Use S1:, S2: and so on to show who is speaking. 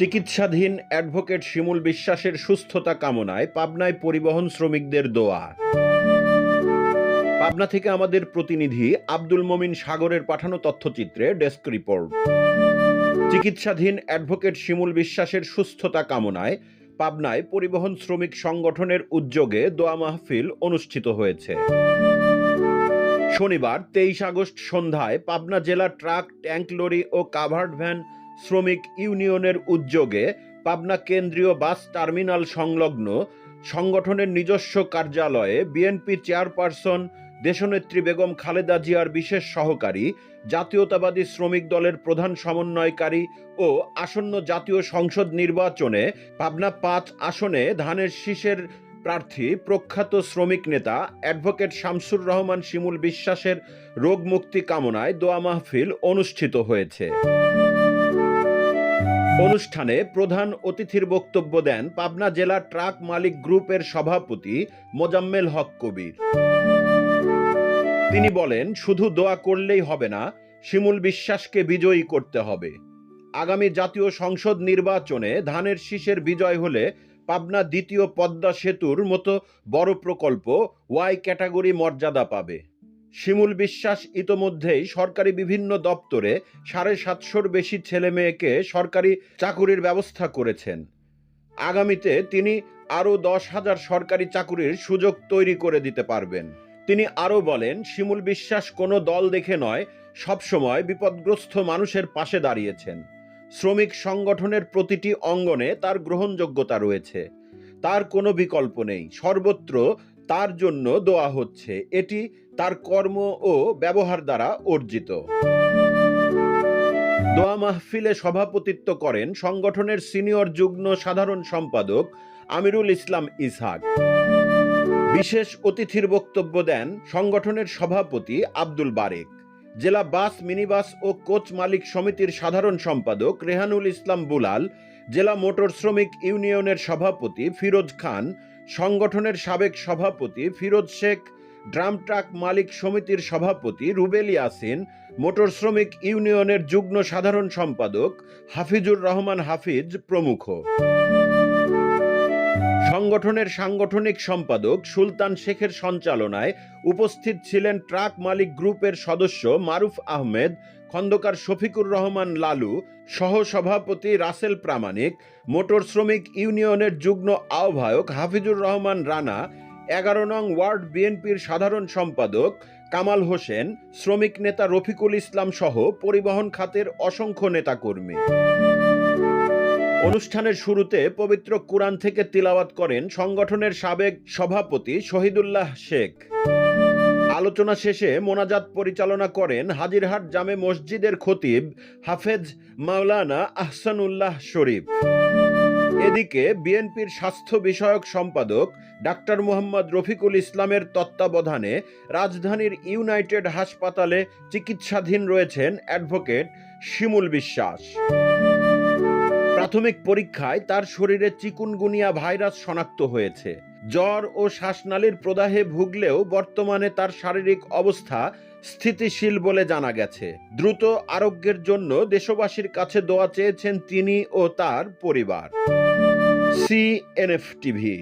S1: চিকিৎসাধীন অ্যাডভোকেট শিমুল বিশ্বাসের সুস্থতা কামনায় পাবনায় পরিবহন শ্রমিকদের দোয়া। পাবনা থেকে আমাদের প্রতিনিধি আব্দুল মমিন সাগরের পাঠানো তথ্যচিত্রে ডেস্ক রিপোর্ট। চিকিৎসাধীন অ্যাডভোকেট শিমুল বিশ্বাসের সুস্থতা কামনায় পাবনায় পরিবহন শ্রমিক সংগঠনের উদ্যোগে দোয়া মাহফিল অনুষ্ঠিত হয়েছে। শনিবার তেইশ আগস্ট সন্ধ্যায় পাবনা জেলা ট্রাক, ট্যাঙ্ক, লরি ও কাভার্ড ভ্যান শ্রমিক ইউনিয়নের উদ্যোগে পাবনা কেন্দ্রীয় বাস টার্মিনাল সংলগ্ন সংগঠনের নিজস্ব কার্যালয়ে বিএনপি চেয়ারপারসন দেশনেত্রী বেগম খালেদা জিয়ার বিশেষ সহকারী, জাতীয়তাবাদী শ্রমিক দলের প্রধান সমন্বয়কারী ও আসন্ন জাতীয় সংসদ নির্বাচনে পাবনা পাঁচ আসনে ধানের শীষের প্রার্থী প্রখ্যাত শ্রমিক নেতা অ্যাডভোকেট শামসুর রহমান শিমুল বিশ্বাসের রোগ মুক্তি কামনায় দোয়া মাহফিল অনুষ্ঠিত হয়েছে। অনুষ্ঠানে প্রধান অতিথির বক্তব্য দেন পাবনা জেলা ট্রাক মালিক গ্রুপের সভাপতি মোজাম্মেল হক কবির। তিনি বলেন, শুধু দোয়া করলেই হবে না, শিমুল বিশ্বাসকে বিজয়ী করতে হবে। আগামী জাতীয় সংসদ নির্বাচনে ধানের শীষের বিজয় হলে পাবনা দ্বিতীয় পদ্মা সেতুর মতো বড় প্রকল্প ওয়াই ক্যাটাগরি মর্যাদা পাবে। শিমুল বিশ্বাস ইতোমধ্যেই সরকারি বিভিন্ন দপ্তরে সাড়ে সাতশোর বেশি ছেলে মেয়েকে সরকারি চাকুরির ব্যবস্থা করেছেন। আগামীতে তিনি আরও দশ হাজার সরকারি চাকুরির সুযোগ তৈরি করে দিতে পারবেন। তিনি আরও বলেন, শিমুল বিশ্বাস কোনো দল দেখে নয়, সবসময় বিপদগ্রস্ত মানুষের পাশে দাঁড়িয়েছেন। শ্রমিক সংগঠনের প্রতিটি অঙ্গনে তার গ্রহণযোগ্যতা রয়েছে। তার কোনো বিকল্প নেই। সর্বত্র তার জন্য দোয়া হচ্ছে। এটি তার কর্ম ও ব্যবহার দ্বারা অর্জিত। দোয়া মাহফিলে সভাপতিত্ব করেন সংগঠনের সিনিয়র যুগ্ম সাধারণ সম্পাদক আমিরুল ইসলাম ইসহাক। বিশেষ অতিথির বক্তব্য দেন সংগঠনের সভাপতি আব্দুল বারেক। জেলা বাস, মিনিবাস ও কোচ মালিক সমিতির সাধারণ সম্পাদক রেহানুল ইসলাম বুলাল। জেলা মোটর শ্রমিক ইউনিয়নের সভাপতি ফিরোজ খান। সংগঠনের সাবেক সভাপতি ফিরোজ শেখ, ড্রাম ট্রাক মালিক সমিতির সভাপতি রুবেল ইয়াসিন, মোটর শ্রমিক ইউনিয়নের যুগ্ম সাধারণ সম্পাদক হাফিজুর রহমান হাফিজ প্রমুখ। সংগঠনের সাংগঠনিক সম্পাদক সুলতান শেখের সঞ্চালনায় উপস্থিত ছিলেন ট্রাক মালিক গ্রুপের সদস্য মারুফ আহমেদ খন্দকার শফিকুর রহমান লালু সহ সভাপতি রাসেল প্রামাণিক, মোটর শ্রমিক ইউনিয়নের যুগ্ম আহ্বায়ক হাফিজুর রহমান রানা, এগারো নং ওয়ার্ড বিএনপির সাধারণ সম্পাদক কামাল হোসেন, শ্রমিক নেতা রফিকুল ইসলাম সহ পরিবহন খাতের অসংখ্য নেতাকর্মী। অনুষ্ঠানের শুরুতে পবিত্র কোরআন থেকে তিলাওয়াত করেন সংগঠনের সাবেক সভাপতি শহীদুল্লাহ শেখ। আলোচনা শেষে মোনাজাত পরিচালনা করেন হাজিরহাট জামে মসজিদের খতিব হাফেজ মাওলানা আহসানুল্লাহ শরীফ। এদিকে বিএনপির স্বাস্থ্য বিষয়ক সম্পাদক ডাক্তার মোহাম্মদ রফিকুল ইসলামের তত্ত্বাবধানে রাজধানীর ইউনাইটেড হাসপাতালে চিকিৎসাধীন রয়েছেন অ্যাডভোকেট শিমুল বিশ্বাস। প্রাথমিক পরীক্ষায় তার শরীরে চিকুনগুনিয়া ভাইরাস শনাক্ত হয়েছে। জ্বর ও শ্বাসনালীর প্রদাহে ভুগলেও বর্তমানে তার শারীরিক অবস্থা স্থিতিশীল বলে জানা গেছে। দ্রুত আরোগ্যের জন্য দেশবাসীর কাছে দোয়া চেয়েছেন তিনি ও তার পরিবার। CNF TV